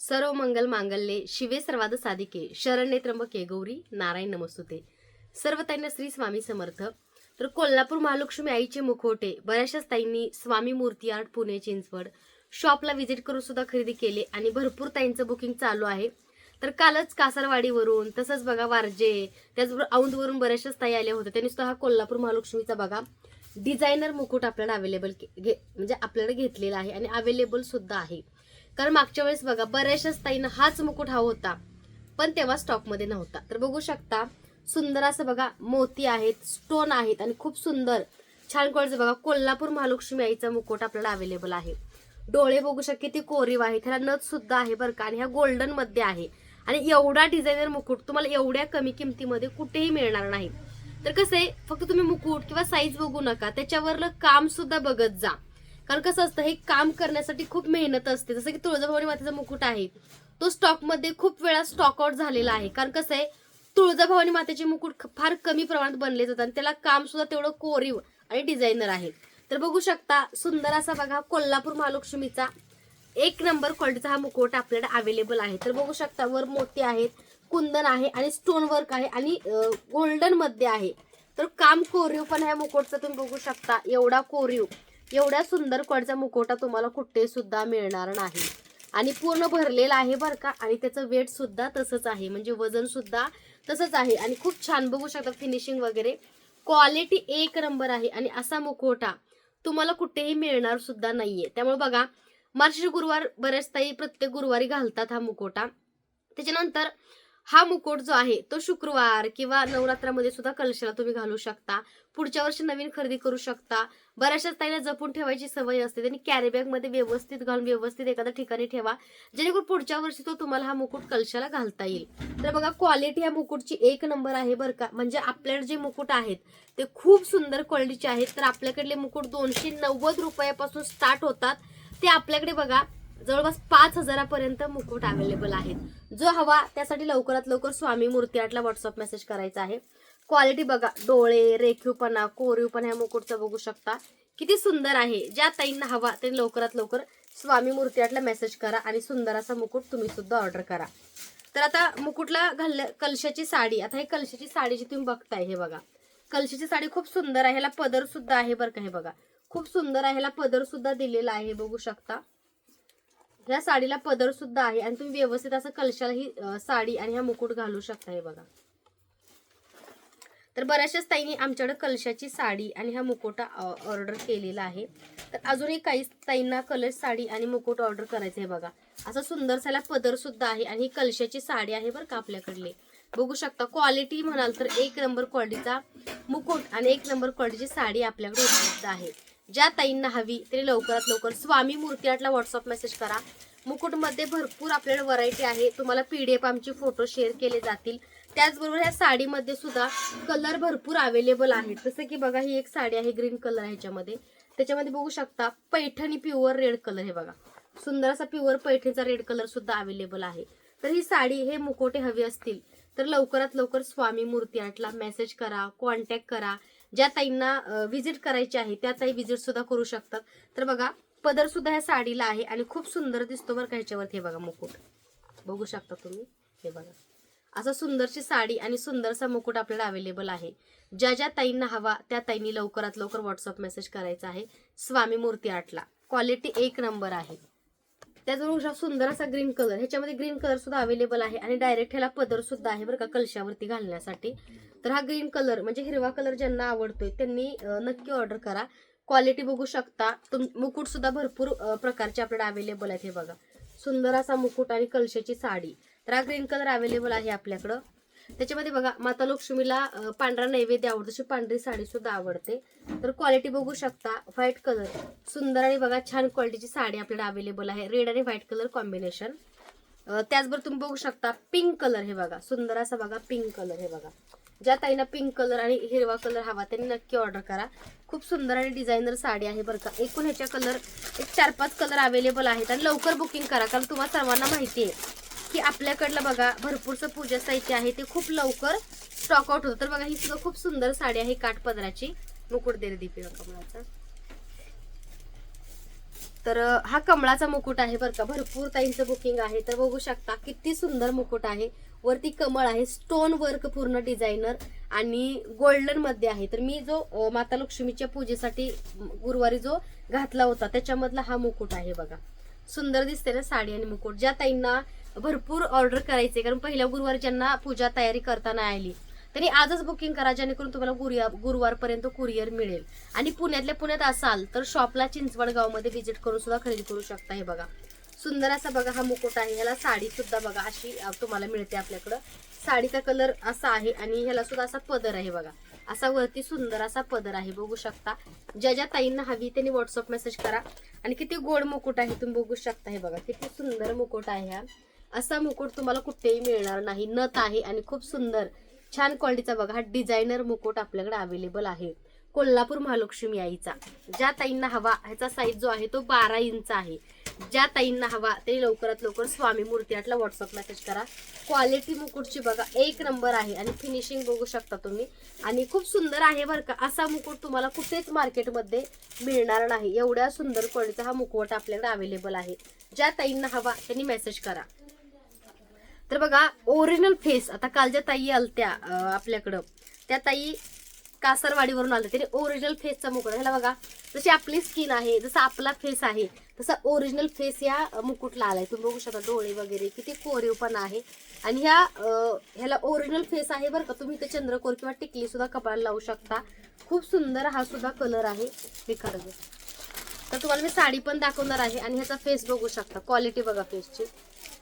सर्व मंगल मांगल्ये शिवे सर्वाद साधिके शरण्ये त्र्यंबके गौरी नारायण नमस्तुते. सर्व ताईंना श्री स्वामी समर्थ. तर कोल्हापूर महालक्ष्मी आईचे मुखवटे बऱ्याचशाच ताईंनी स्वामी मूर्ती आर्ट पुणे चिंचवड शॉपला व्हिजिट करून सुद्धा खरेदी केले आणि भरपूर ताईंचं बुकिंग चालू आहे. तर कालच कासारवाडीवरून तसंच बघा वारजे त्याचबरोबर औंधवरून बऱ्याचशाच ताई आल्या होत्या. त्यांनी सुद्धा हा कोल्हापूर महालक्ष्मीचा बघा डिझायनर मुकुट आपल्याला अवेलेबल म्हणजे आपल्याला घेतलेला आहे आणि अवेलेबल सुद्धा आहे. कारण मागच्या वेळेस बघा बऱ्याचशाच ताईंना हाच मुकुट हा होता पण तेव्हा स्टॉकमध्ये नव्हता. तर बघू शकता सुंदर असं बघा मोती आहेत स्टोन आहेत आणि खूप सुंदर छान क्वालिटीचं बघा कोल्हापूर महालक्ष्मी आईचा मुकुट आपल्याला अवेलेबल आहे. डोळे बघू शकते किती कोरीव आहे ह्याला नथ सुद्धा आहे बरं का आणि ह्या गोल्डनमध्ये आहे. आणि एवढा डिझायनर मुकुट तुम्हाला एवढ्या कमी किमतीमध्ये कुठेही मिळणार नाही. तर कसं आहे फक्त तुम्ही मुकुट किंवा साईज बघू नका त्याच्यावरलं काम सुद्धा बघत जा. कारण कसं असतं हे काम करण्यासाठी खूप मेहनत असते. जसं की तुळजाभवानी मातेचा मुकुट आहे. तो स्टॉकमध्ये खूप वेळा स्टॉक आउट झालेला आहे. कारण कसं आहे तुळजाभवानी मातेचे मुकुट फार कमी प्रमाणात बनले जातात आणि त्याला काम सुद्धा तेवढं कोरीव आणि डिझायनर आहे. तर बघू शकता सुंदर असा बघा कोल्हापूर महालक्ष्मीचा एक नंबर क्वालिटीचा हा मुकुट आपल्याकडे अवेलेबल आहे. तर बघू शकता वर मोती आहेत कुंदन आहे आणि स्टोन वर्क आहे आणि गोल्डनमध्ये आहे. तर काम कोरीव पण ह्या मुकुटचा तुम्ही बघू शकता एवढा कोरीव. एवढ्या सुंदर क्वालिटीचा मुकोटा तुम्हाला कुठे सुद्धा मिळणार नाही. आणि पूर्ण भरलेला आहे बरं का? आणि त्याचं वेट सुद्धा तसंच आहे. म्हणजे वजन सुद्धा तसंच आहे. आणि खूप छान बघू शकता फिनिशिंग वगैरे. क्वालिटी एक नंबर आहे. आणि असा मुखवटा तुम्हाला कुठेही मिळणार सुद्धा नाहीये. त्यामुळे बघा मार्च गुरुवार बऱ्याच ताई प्रत्येक गुरुवारी घालतात हा मुखवटा त्याच्यानंतर हा मुकुट जो आहे तो शुक्रवार किंवा नवरात्रामध्ये सुद्धा कलशाला तुम्ही घालू शकता. पुढच्या वर्षी नवीन खरेदी करू शकता. बऱ्याचशा ताईला जपून ठेवायची सवय असते. त्यांनी कॅरीबॅगमध्ये व्यवस्थित घालून व्यवस्थित एखाद्या ठिकाणी ठेवा. जेणेकरून पुढच्या वर्षी तो तुम्हाला हा मुकुट कलशाला घालता येईल. तर बघा क्वालिटी ह्या मुकुटची एक नंबर आहे बरं का. म्हणजे आपल्याकडे जे मुकुट आहेत ते खूप सुंदर क्वालिटीचे आहेत. तर आपल्याकडले मुकुट दोनशे नव्वद रुपयापासून स्टार्ट होतात. ते आपल्याकडे बघा जवळपास पाच हजारापर्यंत मुकुट अवेलेबल आहेत. जो हवा त्यासाठी लवकरात लवकर स्वामी मूर्ती आर्टला व्हॉट्सअप मेसेज करायचा आहे. क्वालिटी बघा. डोळे रेखीवपणा कोरीवपणा ह्या मुकुटचा बघू शकता. किती सुंदर आहे. ज्या ताईंना हवा त्यांनी लवकरात लवकर स्वामी मूर्ती आर्टला मेसेज करा आणि सुंदर असा मुकुट तुम्ही सुद्धा ऑर्डर करा. तर आता मुकुटला घाल कलशाची साडी. आता हे कलशाची साडी जी तुम्ही बघताय हे बघा. कलशाची साडी खूप सुंदर आहे. ह्याला पदर सुद्धा आहे बरं का हे बघा. खूप सुंदर आहे. ह्याला पदर सुद्धा दिलेला आहे बघू शकता. ह्या साडीला पदर सुद्धा आहे आणि तुम्ही व्यवस्थित असं कलशाला ही साडी आणि हा मुकुट घालू शकता हे बघा. तर बऱ्याचशाच ताईंनी आमच्याकडे कलशाची साडी आणि हा मुकुट ऑर्डर केलेला आहे. तर अजूनही काही ताईंना कलश साडी आणि मुकुट ऑर्डर करायचं आहे बघा. असं सुंदरसाला पदर सुद्धा आहे आणि ही कलशाची साडी आहे बरं का आपल्याकडली. बघू शकता क्वालिटी म्हणाल तर एक नंबर क्वालिटीचा मुकुट आणि एक नंबर क्वालिटीची साडी आपल्याकडे उपलब्ध आहे. ज्या ताईंना हवी तरी लवकरात लवकर स्वामी मूर्ती आर्टला व्हॉट्सअप मेसेज करा. मुकुटमध्ये भरपूर आपल्याला व्हरायटी आहे. तुम्हाला पी डी एफ आमचे फोटो शेअर केले जातील. त्याचबरोबर ह्या साडीमध्ये सुद्धा कलर भरपूर अवेलेबल आहेत. जसं की बघा ही एक साडी आहे ग्रीन कलर ह्याच्यामध्ये. त्याच्यामध्ये बघू शकता पैठणी प्युअर रेड कलर हे बघा. सुंदर असा प्युअर पैठणीचा रेड कलर सुद्धा अवेलेबल आहे. तर ही साडी हे मुकोटे हवी असतील तर लवकरात लवकर स्वामी मूर्ती आर्टला मेसेज करा कॉन्टॅक्ट करा. ज्या ताईंना व्हिजिट करायची आहे त्या ताई व्हिजिट सुद्धा करू शकतात. तर बघा पदर सुद्धा ह्या साडीला आहे आणि खूप सुंदर दिसतो बरं का ह्याच्यावरती. हे बघा मुकुट. बघू शकता तुम्ही? हे बघा. असं सुंदरशी साडी आणि सुंदरसा मुकुट आपल्याला अवेलेबल आहे. ज्या ज्या ताईंना हवा त्या ताईंनी लवकरात लवकर व्हॉट्सअप मेसेज करायचा आहे. स्वामी मूर्ती आर्टला क्वालिटी एक नंबर आहे. त्याचबरोबर असा सुंदर असा ग्रीन कलर ह्याच्यामध्ये ग्रीन कलर सुद्धा अवेलेबल आहे आणि डायरेक्ट ह्याला पदर सुद्धा आहे बरं का कलशावरती घालण्यासाठी. तर हा ग्रीन कलर म्हणजे हिरवा कलर ज्यांना आवडतोय त्यांनी नक्की ऑर्डर करा. क्वालिटी बघू शकता. तुम मुकुट सुद्धा भरपूर प्रकारचे आपल्याला अवेलेबल आहेत हे बघा. सुंदर असा मुकुट आणि कलशाची साडी. तर हा ग्रीन कलर अवेलेबल आहे आपल्याकडं. त्याच्यामध्ये बघा माता लक्ष्मीला पांढरा नैवेद्य आवडतो. तशी पांढरी साडी सुद्धा आवडते. तर क्वालिटी बघू शकता व्हाईट कलर सुंदर आणि बघा छान क्वालिटीची साडी आपल्याला अवेलेबल आहे. रेड आणि व्हाईट कलर कॉम्बिनेशन त्याचबरोबर तुम्ही बघू शकता पिंक कलर हे बघा. सुंदर असा बघा पिंक कलर हे बघा. ज्या ताईंना पिंक कलर आणि हिरवा कलर हवा त्यांनी नक्की ऑर्डर करा. खूप सुंदर आणि डिझायनर साडी आहे बरं का. एकूण ह्याच्या कलर एक चार पाच कलर अवेलेबल आहेत. आणि लवकर बुकिंग करा कारण तुम्हाला सर्वांना माहिती आहे. की आपल्याकडलं बघा भरपूरचं पूजा साहित्य आहे. ते खूप लवकर स्टॉकआउट होतं. तर बघा ही सुद्धा खूप सुंदर साडी आहे काठपदराची मुकुट दे दीपिका कमळाचा. तर हा कमळाचा मुकुट आहे बरं का. भरपूर ताईंचं बुकिंग आहे. तर बघू शकता किती सुंदर मुकुट आहे. वरती कमळ आहे. स्टोन वर्क पूर्ण डिझायनर आणि गोल्डनमध्ये आहे. तर मी जो माता लक्ष्मीच्या पूजेसाठी गुरुवारी जो घातला होता त्याच्यामधला हा मुकुट आहे बघा. सुंदर दिसते ना साडी आणि मुकुट. ज्या ताईंना भरपूर ऑर्डर करायचे. कारण पहिल्या गुरुवार ज्यांना पूजा तयारी करता नाही आली त्यांनी आजच बुकिंग करा जेणेकरून तुम्हाला गुरुया गुरुवारपर्यंत कुरिअर मिळेल. आणि पुण्यातल्या पुण्यात असाल तर शॉपला चिंचवड गावमध्ये व्हिजिट करून सुद्धा खरेदी करू शकता हे बघा. सुंदर असा बघा हा मुकुट आहे. ह्याला साडी सुद्धा बघा अशी तुम्हाला मिळते आपल्याकडं. साडीचा कलर असा आहे आणि ह्याला सुद्धा असा पदर आहे बघा. असा वरती सुंदर असा पदर आहे बघू शकता. ज्या ज्या ताईंना हवी त्यांनी व्हॉट्सअप मेसेज करा. आणि किती गोड मुकुट आहे तुम्ही बघू शकता हे बघा. किती सुंदर मुकुट आहे हा. असा मुकुट तुम्हाला कुठेही मिळणार नाही. नथ आहे आणि खूप सुंदर छान क्वालिटीचा बघा. हा डिझायनर मुकुट आपल्याकडे अवेलेबल आहे. कोल्हापूर महालक्ष्मी आईचा. ज्या ताईंना हवा ह्याचा साईज जो आहे तो बारा इंच आहे. ज्या ताईंना हवा ते लवकरात लवकर स्वामी मूर्ती आठला व्हॉट्सअप मेसेज करा. क्वालिटी मुकुटची बघा एक नंबर आहे आणि फिनिशिंग बघू शकता तुम्ही. आणि खूप सुंदर आहे बरं का असा मुकुट तुम्हाला कुठेच मार्केटमध्ये मिळणार नाही. एवढ्या सुंदर क्वालिटीचा हा मुकुट आपल्याकडे अवेलेबल आहे. ज्या ताईंना हवा त्यांनी मेसेज करा. तर बघा ओरिजिनल फेस आता काल ज्या ताई आलत्या आपल्याकडं. त्या ताई कासरवाडीवरून आल्या. त्याने ओरिजिनल फेसचा मुकुट. ह्याला बघा जशी आपली स्किन आहे जसा आपला फेस आहे तसा ओरिजिनल फेस या मुकुटला आलाय. तुम्ही बघू शकता डोळे वगैरे किती कोरीवपणा आहे. आणि ह्या ह्याला ओरिजिनल फेस आहे बरं का. तुम्ही इथे चंद्रकोर किंवा टिकली सुद्धा कपाळाला लावू शकता. खूप सुंदर हा सुद्धा कलर आहे. हे खरं तर. तुम्हाला मी साडी पण दाखवणार आहे आणि ह्याचा फेस बघू शकता. क्वालिटी बघा फेसची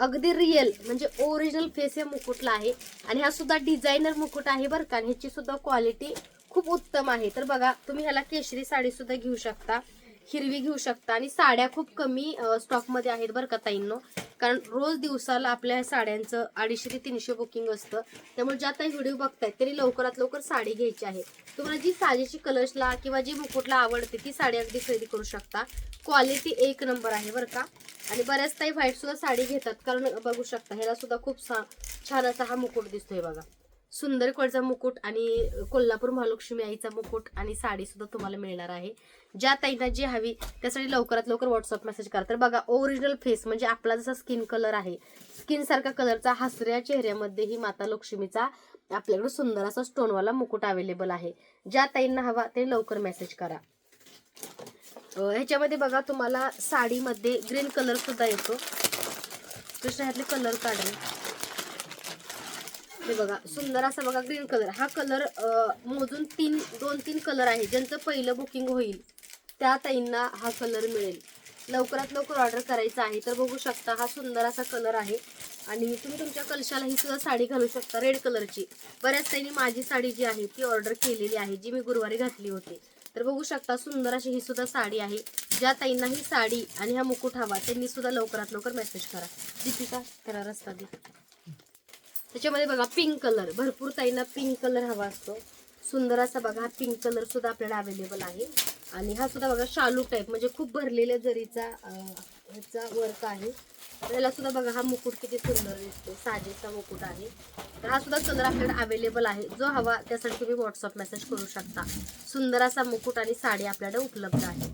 अगदी रिअल म्हणजे ओरिजिनल फेस या मुकुटला आहे. आणि हा सुद्धा डिझायनर मुकुट आहे बरं का. आणि ह्याची सुद्धा क्वालिटी खूप उत्तम आहे. तर बघा तुम्ही ह्याला केशरी साडी सुद्धा घेऊ शकता हिरवी घेऊ शकता. आणि साड्या खूप कमी स्टॉकमध्ये आहेत बरं का ताईंनो. कारण रोज दिवसाला आपल्या साड्यांचं अडीचशे ते तीनशे बुकिंग असतं. त्यामुळे ज्या ताई व्हिडिओ बघतायत त्यांनी लवकरात लवकर साडी घ्यायची आहे. तुम्हाला जी साजेची कलर्सला किंवा जी मुकुटला आवडते ती साडी अगदी खरेदी करू शकता. क्वालिटी एक नंबर आहे बरं का. आणि बऱ्याच ताई व्हाईट सुद्धा साडी घेतात. कारण बघू शकता ह्याला सुद्धा खूप सा छान असा हा मुकुट दिसतोय बघा. सुंदर कोळचा मुकुट आणि कोल्हापूर महालक्ष्मी आईचा मुकुट आणि साडी सुद्धा तुम्हाला मिळणार आहे. ज्या ताईंना जी हवी त्यासाठी लवकरात लवकर व्हॉट्सअप मेसेज करा. तर बघा ओरिजिनल फेस म्हणजे आपला जसा स्किन कलर आहे स्किन सारखा कलरचा हसऱ्या चेहऱ्यामध्ये ही माता लक्ष्मीचा आपल्याकडे सुंदर असा स्टोनवाला मुकुट अवेलेबल आहे. ज्या ताईंना हवा ते लवकर मेसेज करा. ह्याच्यामध्ये बघा तुम्हाला साडीमध्ये ग्रीन कलर सुद्धा येतो. कृष्ण ह्यातले कलर काढले हे बघा सुंदर असा बघा ग्रीन कलर. हा कलर मोजून तीन दोन तीन कलर आहे. ज्यांचं पहिलं बुकिंग होईल त्या ताईंना हा कलर मिळेल. लवकरात लवकर ऑर्डर करायचा आहे तर बघू शकता हा सुंदर असा कलर आहे. आणि तुम्ही तुमच्या कलशाला ही सुद्धा साडी घालू शकता रेड कलरची बऱ्याच ताईंनी माझी साडी जी आहे ती ऑर्डर केलेली आहे जी मी गुरुवारी घातली होती. तर बघू शकता सुंदर अशी ही सुद्धा साडी आहे. ज्या ताईंना ही साडी आणि हा मुकुट हवा त्यांनी सुद्धा लवकरात लवकर मेसेज करा. दीपिका करा रस्ता दे. त्याच्यामध्ये बघा पिंक कलर भरपूर ताईंना पिंक कलर हवा असतो. सुंदर असा बघा हा पिंक कलर सुद्धा आपल्याला अवेलेबल आहे. आणि हा सुद्धा बघा शालू टाईप म्हणजे खूप भरलेल्या जरीचा ह्याचा वर्क आहे. तर याला सुद्धा बघा हा मुकुट किती सुंदर दिसतो साजेचा मुकुट आहे. तर हा सुद्धा कलर आपल्याकडे अवेलेबल आहे. जो हवा त्यासाठी तुम्ही व्हॉट्सअप मेसेज करू शकता. सुंदर असा मुकुट आणि साडी आपल्याकडे उपलब्ध आहे.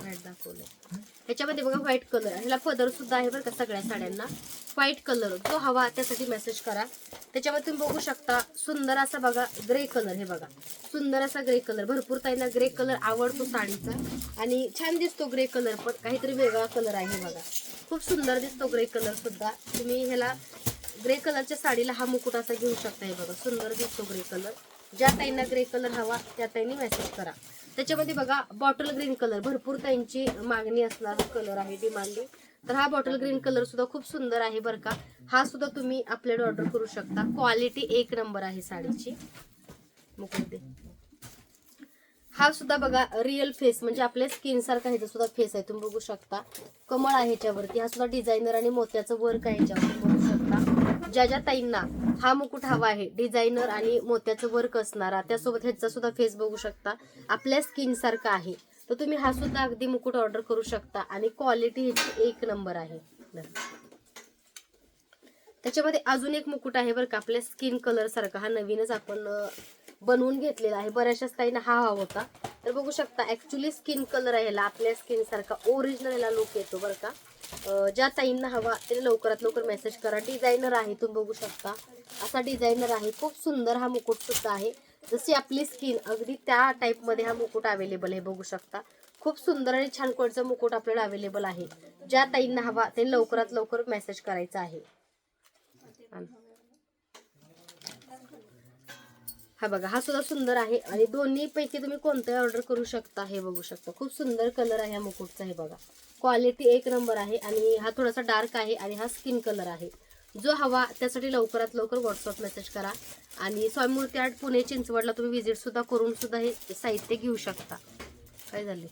व्हाईट दाखवले ह्याच्यामध्ये बघा व्हाईट कलर ह्याला पदर सुद्धा आहे बरं का सगळ्या साड्यांना. व्हाईट कलर जो हवा त्यासाठी मेसेज करा. त्याच्यामध्ये तुम्ही बघू शकता सुंदर असा बघा ग्रे कलर हे बघा. सुंदर असा ग्रे कलर भरपूर ताईंना ग्रे कलर आवडतो साडीचा. आणि छान दिसतो ग्रे कलर पण. काहीतरी वेगळा कलर आहे बघा. खूप सुंदर दिसतो ग्रे कलर सुद्धा. तुम्ही ह्याला ग्रे कलरच्या साडीला हा मुकुट असा घेऊ शकता हे बघा. सुंदर दिसतो ग्रे कलर ज्या ताईंना ग्रे कलर हवा त्या ताईंनी मेसेज करा. त्याच्यामध्ये बघा बॉटल ग्रीन कलर भरपूर त्यांची मागणी असणारा कलर आहे डिमांडिंग तर हा बॉटल ग्रीन कलर सुद्धा खूप सुंदर आहे बरं का. हा सुद्धा तुम्ही आपल्याकडे ऑर्डर करू शकता. क्वालिटी एक नंबर आहे साडीची. मुकुट दे. हा सुद्धा बघा रिअल फेस म्हणजे आपल्या स्किन सारखा ह्याचा सुद्धा फेस आहे. तुम्ही बघू शकता. कमळ आहे ह्याच्यावरती. हा सुद्धा डिझायनर आणि मोत्याचं वर्क आहे ह्याच्यावर बघू शकता. ताईंना हा मुकुट हवा आहे डिझायनर आणि मोत्याचं वर्क असणारा त्यासोबत ह्याचा सुद्धा फेस बघू शकता. आपल्या स्किन सारखा आहे. तर तुम्ही हा सुद्धा अगदी मुकुट ऑर्डर करू शकता आणि क्वालिटी ह्याची एक नंबर आहे. त्याच्यामध्ये अजून एक मुकुट आहे बरं का आपल्या स्किन कलर सारखा. हा नवीनच आपण बनवून घेतलेला आहे. बऱ्याचशाच ताईंना हा हवा होता. तर बघू शकता ऍक्च्युली स्किन कलर आहे ह्याला. आपल्या स्किन सारखा ओरिजिनल याला लुक येतो बरं का. ज्या ताईंना हवा त्याने लवकरात लवकर मेसेज करा. डिझायनर आहे तुम्ही बघू शकता. असा डिझायनर आहे. खूप सुंदर हा मुकुट सुद्धा आहे. जशी आपली स्किन अगदी त्या टाईपमध्ये हा मुकुट अवेलेबल आहे बघू शकता. खूप सुंदर आणि छान कोणचा मुकुट आपल्याला अवेलेबल आहे. ज्या ताईंना हवा ते लवकरात लवकर मेसेज करायचा आहे. हा बघा हा सुद्धा सुंदर आहे. आणि दोन्ही पैकी तुम्ही कोणताही ऑर्डर करू शकता हे बघू शकता. खूप सुंदर कलर आहे या मुकुटचा हे बघा. क्वालिटी एक नंबर आहे आणि हा थोडासा डार्क आहे आणि हा स्किन कलर आहे. जो हवा त्यासाठी लवकरात लवकर व्हॉट्सअप मेसेज करा. आणि स्वामीमूर्ती आर्ट पुणे चिंचवडला तुम्ही व्हिजिटसुद्धा करून सुद्धा हे साहित्य घेऊ शकता. काय झाले?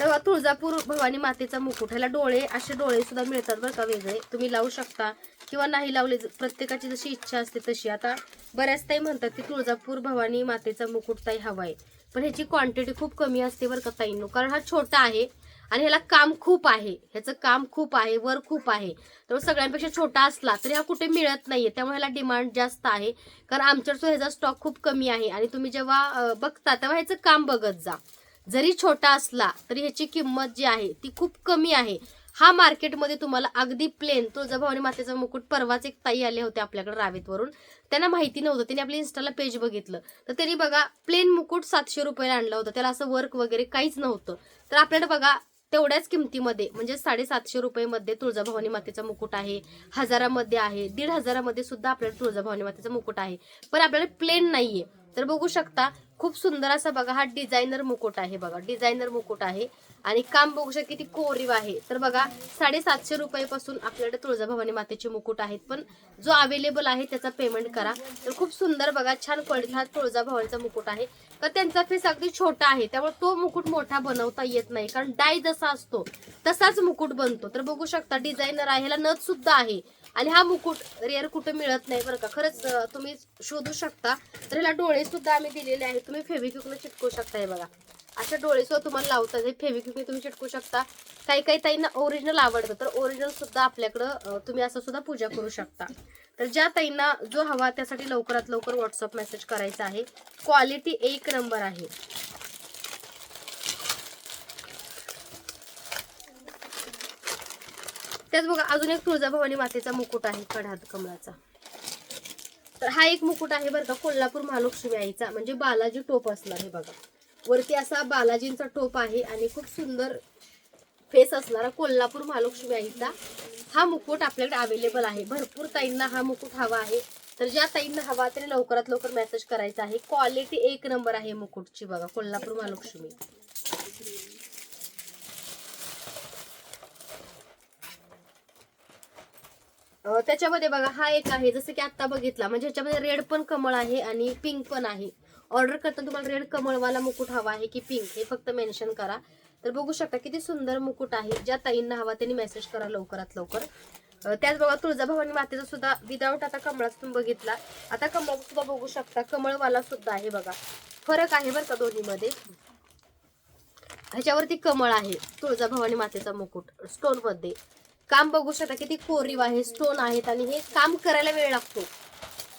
तर तुळजापूर भवानी मातेचा मुकुट ह्याला डोळे असे डोळे सुद्धा मिळतात बरं का वेगळे. तुम्ही लावू शकता. किंवा नाही लावले ज- प्रत्येकाची जशी इच्छा असते तशी. आता बऱ्याच ताई म्हणतात की तुळजापूर भवानी मातेचा मुकुट ताई हवा आहे पण ह्याची क्वांटिटी खूप कमी असते बरं का ताईंनो. कारण हा छोटा आहे आणि ह्याला काम खूप आहे. ह्याचं काम खूप आहे वर खूप आहे. तर सगळ्यांपेक्षा छोटा असला तरी हा कुठे मिळत नाहीये. त्यामुळे ह्याला डिमांड जास्त आहे. कारण आमच्याकडचं ह्याचा स्टॉक खूप कमी आहे. आणि तुम्ही जेव्हा बघता तेव्हा ह्याचं काम बघत जा. जरी छोटा असला तरी ह्याची किंमत जी आहे ती खूप कमी आहे. हा मार्केटमध्ये तुम्हाला अगदी प्लेन तुळजाभवानी मातेचा मुकुट परवाच एक ताई आले होते आपल्याकडे रावेतवरून. त्यांना माहिती नव्हतं. त्यांनी आपल्या इन्स्टाला पेज बघितलं. तर त्यांनी बघा प्लेन मुकुट सातशे रुपयाला आणलं होतं. त्याला असं वर्क वगैरे काहीच नव्हतं. तर आपल्याकडे बघा तेवढ्याच किमतीमध्ये म्हणजे साडेसातशे रुपयेमध्ये तुळजाभवानी मातेचा मुकुट आहे. हजारामध्ये आहे. दीड हजारामध्ये सुद्धा आपल्याला तुळजाभवानी मातेचा मुकुट आहे. पण आपल्याला प्लेन नाहीये. तर बघू शकता खूप सुंदर असा बघा हा डिझायनर मुकुट आहे बघा. डिझायनर मुकुट आहे. आणि काम बघू शकता किती कोरीव आहे. तर बघा साडेसातशे रुपयापासून आपल्याकडे तुळजाभवानी मातेचे मुकुट आहेत. पण जो अवेलेबल आहे त्याचा पेमेंट करा. तर खूप सुंदर बघा छान क्वालिटी हा तुळजाभवानीचा मुकुट आहे. तर त्यांचा फेस अगदी छोटा आहे. त्यामुळे तो मुकुट मोठा बनवता येत नाही. कारण डाय जसा असतो तसाच मुकुट बनतो. तर बघू शकता डिझायनर आहे. ह्याला नथ सुद्धा आहे. आणि हा मुकुट रेअर कुठे मिळत नाही बरं का. खरंच तुम्ही शोधू शकता. तर ह्याला डोळे सुद्धा आम्ही दिलेले आहेत. तुम्ही फेविक्विकला चिटकू शकता हे बघा. अशा डोळे सुद्धा तुम्हाला लावतात हे फेविक्विकने तुम्ही चिटकू शकता. काही काही ताईंना ओरिजिनल आवडतं तर ओरिजिनल सुद्धा आपल्याकडं तुम्ही असं सुद्धा पूजा करू शकता. तर ज्या ताईंना जो हवा त्यासाठी लवकरात लवकर व्हॉट्सअप मेसेज करायचा आहे. क्वालिटी एक नंबर आहे. त्याच बघा अजून एक तुळजाभवानी मातेचा मुकुट आहे कढात कमळाचा. तर हा एक मुकुट आहे बरं का कोल्हापूर महालक्ष्मी आईचा म्हणजे बालाजी टोप असणार हे बघा. वरती असा बालाजींचा टोप आहे आणि खूप सुंदर फेस असणारा कोल्हापूर महालक्ष्मी आईचा हा मुकुट आपल्याकडे अवेलेबल आहे. भरपूर ताईंना हा मुकुट हवा आहे. तर ज्या ताईंना हवा तरी लवकरात लवकर मेसेज करायचा आहे. क्वालिटी एक नंबर आहे मुकुटची बघा कोल्हापूर महालक्ष्मी. त्याच्यामध्ये बघा हा एक आहे. जसं की आता बघितला म्हणजे ह्याच्यामध्ये रेड पण कमळ आहे आणि पिंक पण आहे. ऑर्डर करताना तुम्हाला रेड कमळवाला मुकुट हवा आहे की पिंक हे फक्त मेन्शन करा. तर बघू शकता किती सुंदर मुकुट आहे ज्या ताईंना हवा त्यांनी मेसेज करा लवकरात लवकर. त्याचबरोबर त्याच बघा तुळजाभवानी मातेचा सुद्धा विदाऊट आता कमळाचा तुम्ही बघितला. आता कमळाचा सुद्धा बघू शकता कमळवाला सुद्धा आहे बघा. फरक आहे बरं का दोन्हीमध्ये. ह्याच्यावरती कमळ आहे तुळजाभवानी मातेचा मुकुट स्टोनमध्ये काम बघू शकता किती कोरीव आहे स्टोन आहेत आणि हे काम करायला वेळ लागतो.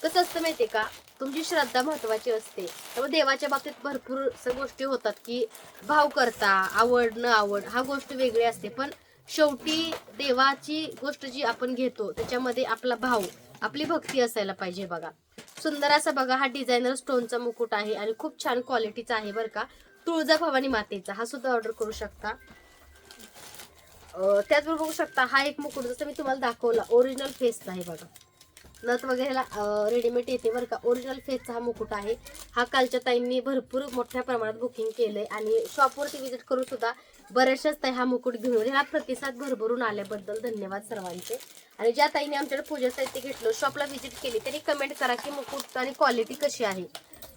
कसं असतं माहितीये का? तुमची श्रद्धा महत्वाची असते. त्यामुळे देवाच्या बाबतीत भरपूर गोष्टी होतात की भाव करता आवड न आवड हा गोष्ट वेगळी असते. पण शेवटी देवाची गोष्ट जी आपण घेतो त्याच्यामध्ये आपला भाव आपली भक्ती असायला पाहिजे बघा. सुंदर असा बघा हा डिझायनर स्टोनचा मुकुट आहे आणि खूप छान क्वालिटीचा आहे बरं का. तुळजा भवानी मातेचा हा सुद्धा ऑर्डर करू शकता. त्याचबरोबर बघू शकता हा एक मुकुट जसं मी तुम्हाला दाखवला ओरिजिनल फेसचा आहे बघा. नथ वगैरेला रेडीमेड येते बरं का. ओरिजिनल फेसचा हा मुकुट आहे. हा कालच्या ताईंनी भरपूर मोठ्या प्रमाणात बुकिंग केलंय आणि शॉपवरती व्हिजिट करून सुद्धा बऱ्याचशाच ताई हा मुकुट घेऊन गेले. ह्याला प्रतिसाद भरभरून आल्याबद्दल धन्यवाद सर्वांचे. आणि ज्या ताईने आमच्याकडे पूजा साहित्य घेतलं शॉपला व्हिजिट केली त्यांनी कमेंट करा की मुकुट आणि क्वालिटी कशी आहे.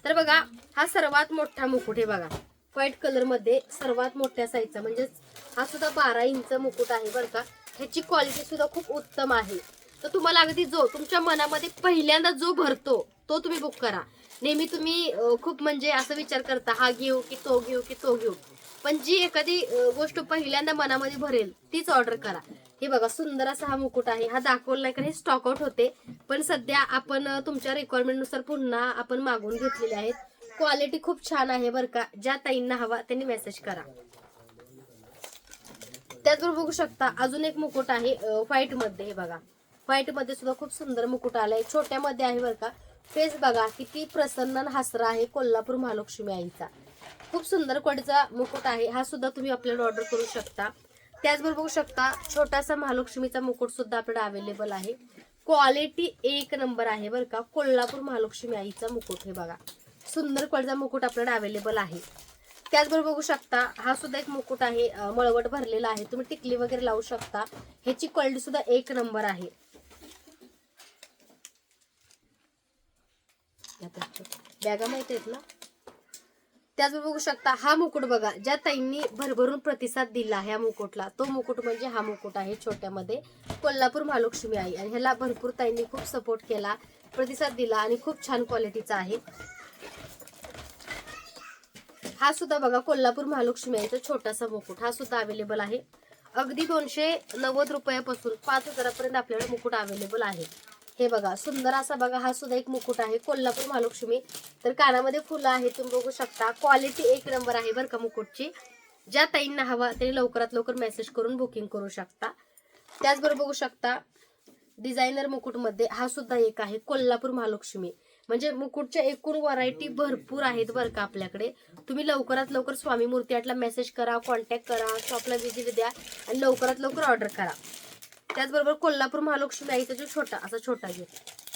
तर बघा हा सर्वात मोठा मुकुट आहे बघा. व्हाईट कलरमध्ये सर्वात मोठ्या साईजचा म्हणजेच हा सुद्धा बारा इंच मुकुट आहे बरं का. ह्याची क्वालिटी सुद्धा खूप उत्तम आहे. तर तुम्हाला अगदी जो तुमच्या मनामध्ये पहिल्यांदा जो भरतो तो तुम्ही बुक करा. नेहमी तुम्ही खूप म्हणजे असं विचार करता हा घेऊ की तो घेऊ की तो घेऊ. पण जी एखादी गोष्ट पहिल्यांदा मनामध्ये भरेल तीच ऑर्डर करा. हे बघा सुंदर असा हा मुकुट आहे. हा दाखवला नाही कारण हे स्टॉकआउट होते. पण सध्या आपण तुमच्या रिक्वायरमेंटनुसार पुन्हा आपण मागवून घेतलेले आहेत. क्वालिटी खूप छान आहे बरं का. ज्या ताईंना हवा त्यांनी मेसेज करा. त्याचबरोबर बघू शकता अजून एक मुकुट आहे व्हाईटमध्ये हे बघा. व्हाईटमध्ये सुद्धा खूप सुंदर मुकुट आलाय. छोट्यामध्ये आहे बरं का. फेस बघा किती प्रसन्न हासरा आहे कोल्हापूर महालक्ष्मी आईचा. खूप सुंदर क्वालिटीचा मुकुट आहे. हा सुद्धा तुम्ही आपल्याला ऑर्डर करू शकता. त्याचबरोबर बघू शकता छोटासा महालक्ष्मीचा मुकुट सुद्धा आपल्याला अवेलेबल आहे. क्वालिटी एक नंबर आहे बरं का. कोल्हापूर महालक्ष्मी आईचा मुकुट हे बघा. सुंदर क्वालिटीचा मुकुट आपल्याला अवेलेबल आहे. त्याचबरोबर बघू शकता हा सुद्धा एक मुकुट आहे मळवट भरलेला आहे. तुम्ही टिकली वगैरे लावू शकता. ह्याची क्वालिटी सुद्धा एक नंबर आहे. बॅगा माहीत आहेत ना? त्याचबरोबर बघू शकता हा मुकुट बघा ज्या ताईंनी भरभरून प्रतिसाद दिला ह्या मुकुटला तो मुकुट म्हणजे हा मुकुट आहे छोट्यामध्ये. कोल्हापूर महालक्ष्मी आई. आणि ह्याला भरपूर ताईंनी खूप सपोर्ट केला प्रतिसाद दिला आणि खूप छान क्वालिटीचा आहे. हा सुद्धा बघा कोल्हापूर महालक्ष्मी आईचा छोटासा मुकुट. हा सुद्धा अवेलेबल आहे. अगदी दोनशे नव्वद रुपयापासून पाच हजारापर्यंत आपल्याला मुकुट अवेलेबल आहे. हे बघा सुंदर असा बघा हा सुद्धा एक मुकुट आहे कोल्हापूर महालक्ष्मी. तर कानामध्ये फुलं आहे तुम्ही बघू शकता. क्वालिटी एक नंबर आहे बरं का मुकुटची. ज्या ताईंना हवा त्यांनी लवकरात लवकर मेसेज करून बुकिंग करू शकता. त्याचबरोबर बघू शकता डिझायनर मुकुटमध्ये हा सुद्धा एक आहे कोल्हापूर महालक्ष्मी. म्हणजे मुकुटच्या एकूण व्हरायटी भरपूर आहेत बरं का आपल्याकडे. तुम्ही लवकरात लवकर स्वामी मूर्ती आटला मेसेज करा कॉन्टॅक्ट करा शॉपला विजिट द्या आणि लवकरात लवकर ऑर्डर करा. त्याचबरोबर कोल्हापूर महालक्ष्मी आईचा जो छोटा असा छोटा घे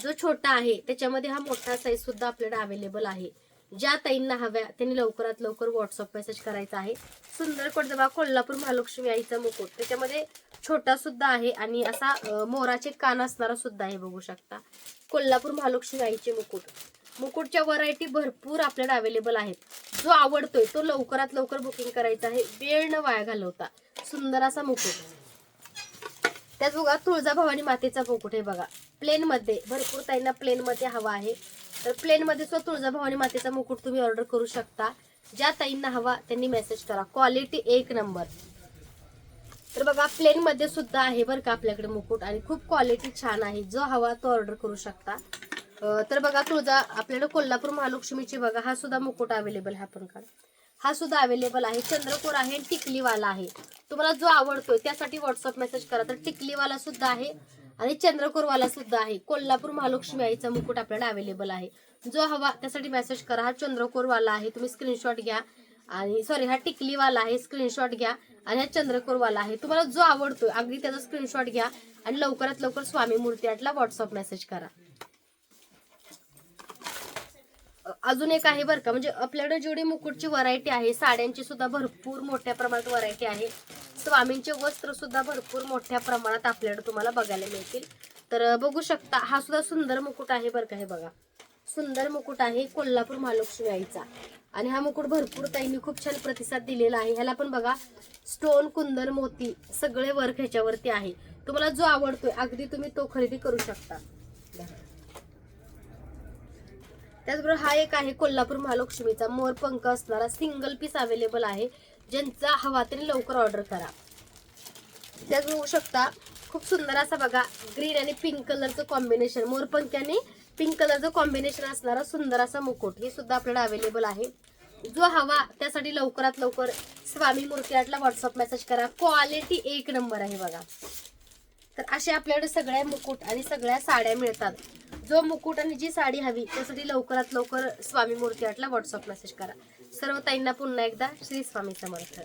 जो छोटा आहे त्याच्यामध्ये हा मोठा साईज सुद्धा आपल्याकडे अवेलेबल आहे. ज्या ताईंना हव्या त्यांनी लवकरात लवकर व्हॉट्सअप मेसेज करायचा आहे. सुंदर कोट कोल्हापूर महालक्ष्मी आईचा मुकुट. त्याच्यामध्ये छोटा सुद्धा आहे आणि असा मोराचे कान असणारा सुद्धा आहे बघू शकता. कोल्हापूर महालक्ष्मी आईचे मुकुट. मुकुटच्या व्हरायटी भरपूर आपल्याला अवेलेबल आहेत. जो आवडतोय तो लवकरात लवकर बुकिंग करायचा आहे. वेळ न वाया घालवता. सुंदर असा मुकुट. त्याच बघा तुळजाभवानी मातेचा मुकुट आहे बघा. प्लेन मध्ये भरपूर ताईंना प्लेन मध्ये हवा आहे. तर प्लेन मध्ये सुद्धा तुळजाभवानी मातेचा मुकुट तुम्ही ऑर्डर करू शकता. ज्या ताईंना हवा त्यांनी मेसेज करा. क्वालिटी एक नंबर तर बघा प्लेन मध्ये सुद्धा आहे बरं का आपल्याकडे मुकुट आणि खूप क्वालिटी छान आहे. जो हवा तो ऑर्डर करू शकता. तर बघा तुळजा आपल्याकडे कोल्हापूर महालक्ष्मीची बघा हा सुद्धा मुकुट अवेलेबल आहे आपण काढ हा सुद्धा अवेलेबल आहे. चंद्रकोर आहे आणि टिकलीवाला आहे. तुम्हाला जो आवडतोय त्यासाठी व्हॉट्सअप मेसेज करा. तर टिकलीवाला सुद्धा आहे आणि चंद्रकोरवाला सुद्धा आहे. कोल्हापूर महालक्ष्मी आईचा मुकुट आपल्याला अवेलेबल आहे. जो हवा त्यासाठी मेसेज करा. हा चंद्रकोरवाला आहे. तुम्ही स्क्रीनशॉट घ्या. आणि सॉरी हा टिकलीवाला आहे. स्क्रीनशॉट घ्या. आणि हा चंद्रकोरवाला आहे. तुम्हाला जो आवडतोय अगदी त्याचा स्क्रीनशॉट घ्या. आणि लवकरात लवकर स्वामी मूर्ती आटला व्हॉट्सअप मेसेज करा. अजून एक आहे बरं का म्हणजे आपल्याकडे जेवढी मुकुटची व्हरायटी आहे साड्यांची सुद्धा भरपूर मोठ्या प्रमाणात व्हरायटी आहे. स्वामींचे वस्त्र सुद्धा भरपूर मोठ्या प्रमाणात आपल्याकडे तुम्हाला बघायला मिळतील. तर बघू शकता हा सुद्धा सुंदर मुकुट आहे बरं का हे बघा. सुंदर मुकुट आहे कोल्हापूर महालक्ष्मी आईचा. आणि हा मुकुट भरपूर ताईंनी खूप छान प्रतिसाद दिलेला आहे. ह्याला पण बघा स्टोन कुंदन मोती सगळे वर्क ह्याच्यावरती आहे. तुम्हाला जो आवडतोय अगदी तुम्ही तो खरेदी करू शकता. त्याचबरोबर हा एक आहे कोल्हापूर महालक्ष्मीचा. मोर पंख असणारा सिंगल पीस अवेलेबल आहे. ज्यांचा हवा त्यांनी लवकर ऑर्डर करा. त्याच बघू शकता खूप सुंदर असा बघा ग्रीन आणि पिंक कलरचं कॉम्बिनेशन मोरपंख आणि पिंक कलरचं कॉम्बिनेशन असणारा सुंदर असा मुकुट. हे सुद्धा आपल्याला अवेलेबल आहे. जो हवा त्यासाठी लवकरात लवकर स्वामी मूर्ती आटला व्हॉट्सअप मेसेज करा. क्वालिटी एक नंबर आहे बघा. तर असे आपल्याकडे सगळ्या मुकुट आणि सगळ्या साड्या मिळतात. जो मुकुट आणि जी साडी हवी त्यासाठी लवकरात लवकर स्वामी मूर्ती आटला व्हॉट्सअप मेसेज करा. सर्व ताईंना पुन्हा एकदा श्री स्वामी समर्थ